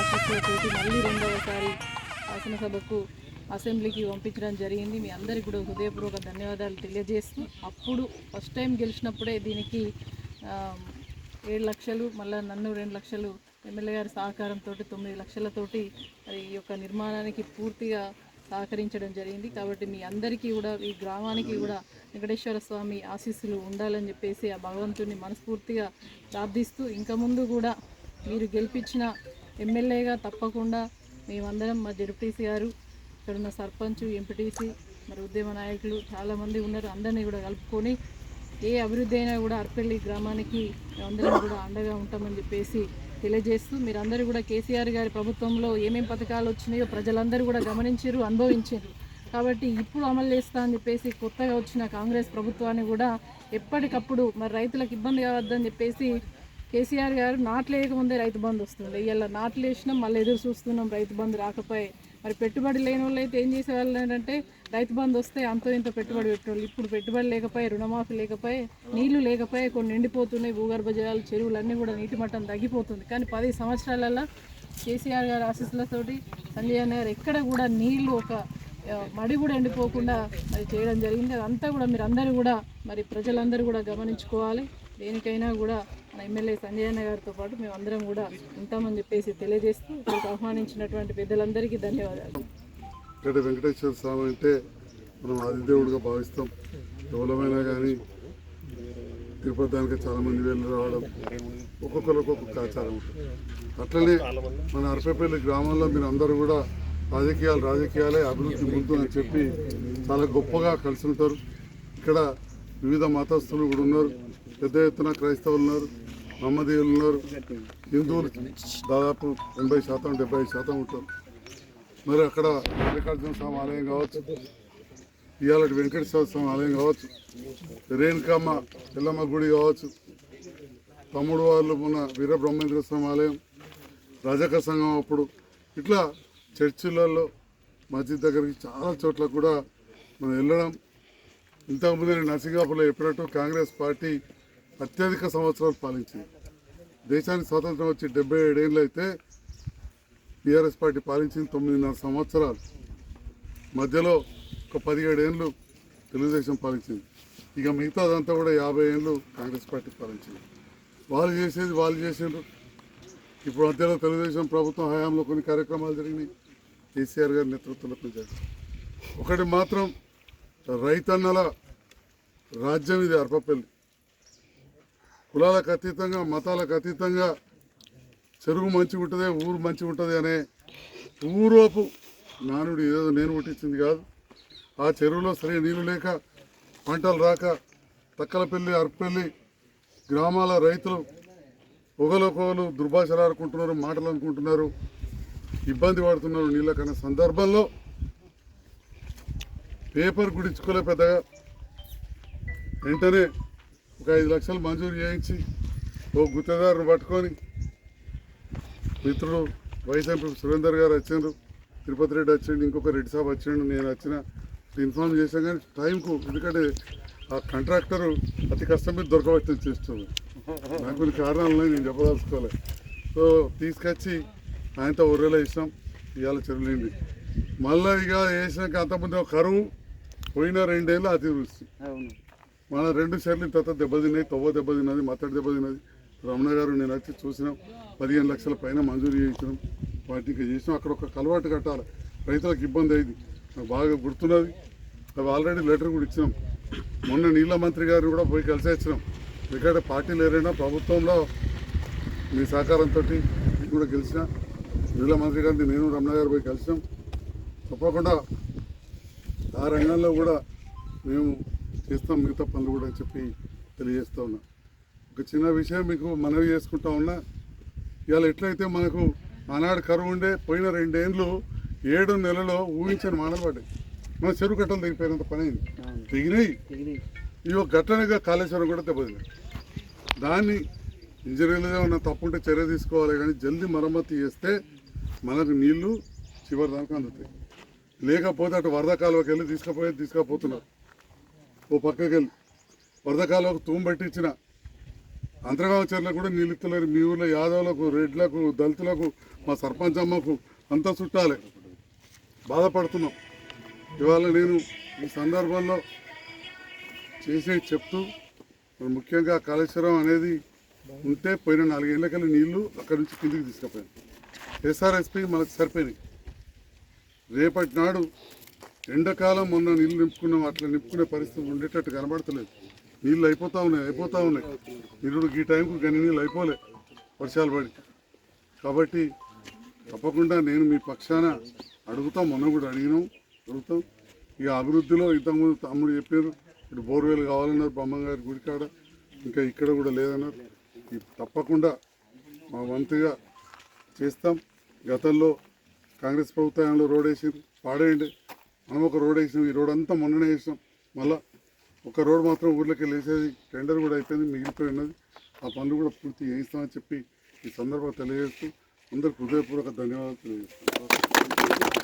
ఆశీస్సులతోటి మళ్ళీ రెండవసారి శాసనసభకు అసెంబ్లీకి పంపించడం జరిగింది. మీ అందరికీ కూడా హృదయపూర్వక ధన్యవాదాలు తెలియజేస్తూ అప్పుడు ఫస్ట్ టైం గెలిచినప్పుడే దీనికి ఏడు లక్షలు మళ్ళీ నన్ను రెండు లక్షలు ఎమ్మెల్యే గారి సహకారంతో తొమ్మిది లక్షలతోటి మరి ఈ యొక్క నిర్మాణానికి పూర్తిగా సహకరించడం జరిగింది. కాబట్టి మీ అందరికీ కూడా ఈ గ్రామానికి కూడా వెంకటేశ్వర స్వామి ఆశీస్సులు ఉండాలని చెప్పేసి ఆ భగవంతుని మనస్ఫూర్తిగా ప్రార్థిస్తూ ఇంకా ముందు కూడా మీరు గెలిపించిన ఎమ్మెల్యేగా తప్పకుండా మేమందరం మా జడ్పీసీ గారు ఇక్కడ ఉన్న సర్పంచ్ ఎంపీటీసీ మరి ఉద్యమ నాయకులు చాలామంది ఉన్నారు. అందరినీ కూడా కలుపుకొని ఏ అభివృద్ధి అయినా కూడా అర్పల్లి గ్రామానికి అందరం కూడా అండగా ఉంటామని చెప్పేసి తెలియజేస్తూ మీరందరూ కూడా కేసీఆర్ గారి ప్రభుత్వంలో ఏమేం పథకాలు వచ్చినాయో ప్రజలందరూ కూడా గమనించారు అనుభవించారు. కాబట్టి ఇప్పుడు అమలు చేస్తా అని చెప్పేసి కొత్తగా వచ్చిన కాంగ్రెస్ ప్రభుత్వాన్ని కూడా ఎప్పటికప్పుడు మరి రైతులకు ఇబ్బంది కావద్దని చెప్పేసి కేసీఆర్ గారు నాట్లు వేయకముందే రైతు బంధు వస్తుంది. ఇవాళ నాట్లు వేసినాం మళ్ళీ ఎదురు చూస్తున్నాం రైతు బంధు రాకపోయి. మరి పెట్టుబడి లేని వాళ్ళు అయితే ఏం చేసేవాళ్ళు ఏంటంటే రైతు బంధు వస్తే అంతో ఇంత పెట్టుబడి పెట్టేవాళ్ళు. ఇప్పుడు పెట్టుబడి లేకపోయి రుణమాఫీ లేకపోయి నీళ్ళు లేకపోయి కొన్ని ఎండిపోతున్నాయి భూగర్భ జలాలు చెరువులు అన్నీ కూడా నీటి మట్టం తగ్గిపోతుంది. కానీ పది సంవత్సరాలలో కేసీఆర్ గారి ఆశీస్సులతోటి సంజయ్ అన్న గారు ఎక్కడ కూడా నీళ్ళు ఒక మడి కూడా ఎండిపోకుండా అది చేయడం జరిగింది. అదంతా కూడా మీరు అందరూ కూడా మరి ప్రజలందరూ కూడా గమనించుకోవాలి. దేనికైనా కూడా ఎమ్మెల్యే సంజయ్ అన్న గారితో పాటు మేము అందరం కూడా ఉంటామని చెప్పేసి తెలియజేస్తూ ఇక్కడికి ఆహ్వానించినటువంటి పెద్దలందరికీ ధన్యవాదాలు. ఇక్కడ వెంకటేశ్వర స్వామి అంటే మనం ఆదిదేవుడిగా భావిస్తాం. ఎవరమైనా కానీ తిరుపతి చాలామంది వెళ్ళి రావడం ఒక్కొక్కరికి ఒక్కొక్క ఆచారం ఉంటుంది. అట్లనే మన అరపేపల్లి గ్రామంలో మీరు అందరూ కూడా రాజకీయాలు రాజకీయాలే అభివృద్ధి ముందు అని చెప్పి చాలా గొప్పగా కలిసి ఉంటారు. ఇక్కడ వివిధ మతస్థులు కూడా ఉన్నారు. పెద్ద ఎత్తున క్రైస్తవులు ఉన్నారు. మహమ్మదీయులు ఉన్నారు. హిందువులు దాదాపు ఎనభై శాతం డెబ్బై శాతం ఉంటారు. మరి అక్కడ మల్లికార్జున స్వామి ఆలయం కావచ్చు ఇవాళ వెంకటేశ్వర స్వామి ఆలయం కావచ్చు రేణుకమ్మ ఎల్లమ్మ గుడి కావచ్చు తమ్ముడు వాళ్ళు ఉన్న వీర బ్రహ్మేంద్ర స్వామి ఆలయం రజక సంఘం అప్పుడు. ఇట్లా చర్చిలలో మస్జిద్ దగ్గరికి చాలా చోట్ల కూడా మనం వెళ్ళడం. ఇంతకుముందు నేను నర్సింగాపూర్లో చెప్పినట్టు కాంగ్రెస్ పార్టీ అత్యధిక సంవత్సరాలు పాలించింది. దేశానికి స్వాతంత్రం వచ్చి డెబ్బై ఏడేళ్ళు అయితే టీఆర్ఎస్ పార్టీ పాలించింది తొమ్మిదిన్నర సంవత్సరాలు. మధ్యలో ఒక పదిహేడేళ్ళు తెలుగుదేశం పాలించింది. ఇక మిగతాదంతా కూడా యాభై ఏళ్ళు కాంగ్రెస్ పార్టీ పాలించింది. వాళ్ళు చేసేది వాళ్ళు చేసిండ్రు. ఇప్పుడు మధ్యలో తెలుగుదేశం ప్రభుత్వం హయాంలో కొన్ని కార్యక్రమాలు జరిగినాయి. కేసీఆర్ గారి నేతృత్వంలో పనిచేస్తారు ఒకటి మాత్రం రైతన్నల రాజ్యం ఇది అర్పపల్లి. కులాలకు అతీతంగా మతాలకు అతీతంగా చెరువు మంచిగా ఉంటుంది ఊరు మంచిగా ఉంటుంది అనే ఊరోపు నానుడు ఏదో నేను పుట్టించింది కాదు. ఆ చెరువులో సరే నీళ్ళు లేక పంటలు రాక తక్కలపల్లి అరపల్లి గ్రామాల రైతులు ఒకరికొకరు దుర్భాషలు ఆడుకుంటున్నారు మాటలు అనుకుంటున్నారు ఇబ్బంది పడుతున్నారు నీళ్ళకన్నా సందర్భంలో పేపర్ గుడించుకోలే పెద్దగా. వెంటనే ఒక ఐదు లక్షలు మంజూరు చేయించి ఓ గుత్తదారుని పట్టుకొని మిత్రుడు వైస్ ఎంపీ సురేందర్ గారు వచ్చిండ్రు తిరుపతి రెడ్డి వచ్చిండు ఇంకొక రెడ్డి సాబ్ వచ్చిండు నేను వచ్చిన ఇన్ఫార్మ్ చేశాను కానీ టైంకు ఎందుకంటే ఆ కాంట్రాక్టరు అతి కష్టం మీద దొరకవచ్చని చేస్తుంది. నాకు కొన్ని కారణాలు ఉన్నాయి నేను చెప్పదలుచుకోలేదు సో తీసుకొచ్చి ఆయనతో ఒర్రెలో ఇస్తాం ఇవాళ చెరువులేండి. మళ్ళీ ఇక వేసినాక అంతకుముందు ఒక కరువు పోయిన రెండేళ్ళు అతివృష్టి. మన రెండు సార్లు ఇంత దెబ్బతిన్నాయి తవ్వ దెబ్బతిన్నది మత్తడి దెబ్బతిన్నది రమణ గారు నేను వచ్చి చూసినాం పదిహేను లక్షల పైన మంజూరు చేయించినాం వాటికి చేసినాం. అక్కడ ఒక కలవాటు కట్టాలి. రైతులకు ఇబ్బంది అయింది. నాకు బాగా గుర్తున్నది. అవి ఆల్రెడీ లెటర్ కూడా ఇచ్చినాం. మొన్న నీళ్ళ మంత్రి గారిని కూడా పోయి కలిసి వచ్చినాం. ఎందుకంటే పార్టీలు ఏరైనా ప్రభుత్వంలో మీ సహకారంతో కూడా గెలిచిన. నీళ్ళ మంత్రి గారిని నేను రమణ గారు పోయి కలిసినాం. తప్పకుండా ఆ రంగంలో కూడా మేము చేస్తాం మిగతా పనులు కూడా అని చెప్పి తెలియజేస్తూ ఉన్నా. ఒక చిన్న విషయం మీకు మనవి చేసుకుంటా ఉన్నా. ఇవాళ ఎట్లయితే మనకు ఆనాడు కరువు ఉండే పోయిన రెండేండ్లు ఏడు నెలలో ఊహించని మాటలు పడ్డాయి. మన చెరువు కట్టలు దిగిపోయినంత పని అయింది. దిగినాయి ఇవి ఒక ఘటనగా కాళేశ్వరం కూడా దెబ్బతిన్నాయి దాన్ని ఇంజనీర్లు తప్పు ఉంటే చర్య తీసుకోవాలి కానీ జల్దీ మరమ్మతు చేస్తే మనకు నీళ్ళు చివరి దాకా అందుతాయి. లేకపోతే అటు వరద కాలువకి వెళ్ళి తీసుకుపోయేది తీసుకుపోతున్నారు. ఓ పక్కకి వెళ్ళి. వరద కాలువకు తూము పెట్టించిన అంతర్గామ కూడా నీళ్ళు మీ ఊళ్ళో యాదవులకు రెడ్లకు దళితులకు మా సర్పంచ్ అమ్మకు అంతా చుట్టాలే. బాధపడుతున్నాం. ఇవాళ నేను ఈ సందర్భంలో చేసే చెప్తూ ముఖ్యంగా కాళేశ్వరం అనేది ఉంటే పోయిన నాలుగేళ్ళకల్లా నీళ్ళు అక్కడి నుంచి కిందికి తీసుకుపోయాను ఎస్ఆర్ఎస్పి మనకు సరిపోయినాయి. రేపటి నాడు ఎండాకాలం మొన్న నీళ్ళు నింపుకున్నాం అట్లా నింపుకునే పరిస్థితి ఉండేటట్టు కనబడతలేదు. నీళ్ళు అయిపోతా ఉన్నాయి అయిపోతూ ఉన్నాయి. నిరుడు ఈ టైంకు గని నీళ్ళు అయిపోలే వర్షాలు పడి. కాబట్టి తప్పకుండా నేను మీ పక్షాన అడుగుతాం మొన్న కూడా అడిగినాం అడుగుతాం. ఇక అభివృద్ధిలో ఇంతకుముందు తమ్ముడు చెప్పారు ఇటు బోర్వెల్ కావాలన్నారు బ్రహ్మంగారి గుడికాడ ఇంకా ఇక్కడ కూడా లేదన్నారు. ఈ తప్పకుండా మా వంతుగా చేస్తాం. గతంలో కాంగ్రెస్ ప్రభుత్వంలో రోడ్ వేసి పాడేయండి మనం ఒక రోడ్ వేసినాం ఈ రోడ్ అంతా మొన్ననే వేసినాం. మళ్ళా ఒక రోడ్ మాత్రం ఊర్లోకి వెళ్ళేసేది టెండర్ కూడా అయిపోయింది మిగిలిపోయినది. ఆ పనులు కూడా పూర్తి చేయిస్తామని చెప్పి ఈ సందర్భంగా తెలియజేస్తూ అందరికి హృదయపూర్వక ధన్యవాదాలు తెలియజేస్తాను